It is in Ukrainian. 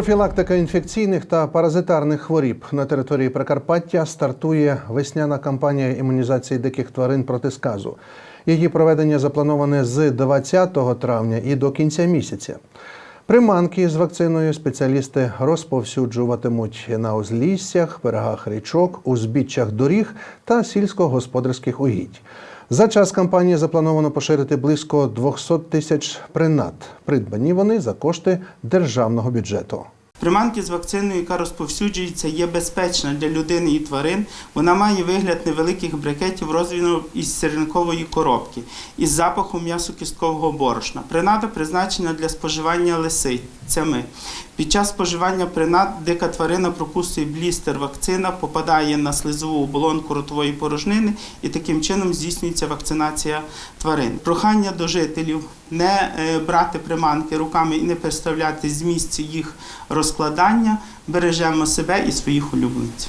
Профілактика інфекційних та паразитарних хворіб на території Прикарпаття стартує весняна кампанія імунізації диких тварин проти сказу. Її проведення заплановане з 20 травня і до кінця місяця. Приманки з вакциною спеціалісти розповсюджуватимуть на узліссях, берегах річок, узбіччях доріг та сільськогосподарських угідь. За час кампанії заплановано поширити близько 200 тисяч принад. Придбані вони за кошти державного бюджету. Приманки з вакциною, яка розповсюджується, є безпечна для людини і тварин. Вона має вигляд невеликих брикетів розвіну із сірникової коробки із запахом м'ясо-кісткового борошна. Принада призначена для споживання лисицями. Під час споживання принад дика тварина прокусує блістер вакцина, попадає на слизову оболонку ротової порожнини і таким чином здійснюється вакцинація тварин. Прохання до жителів не е, брати приманки руками і не переставляти з місця їх розкладання. Бережемо себе і своїх улюбленців.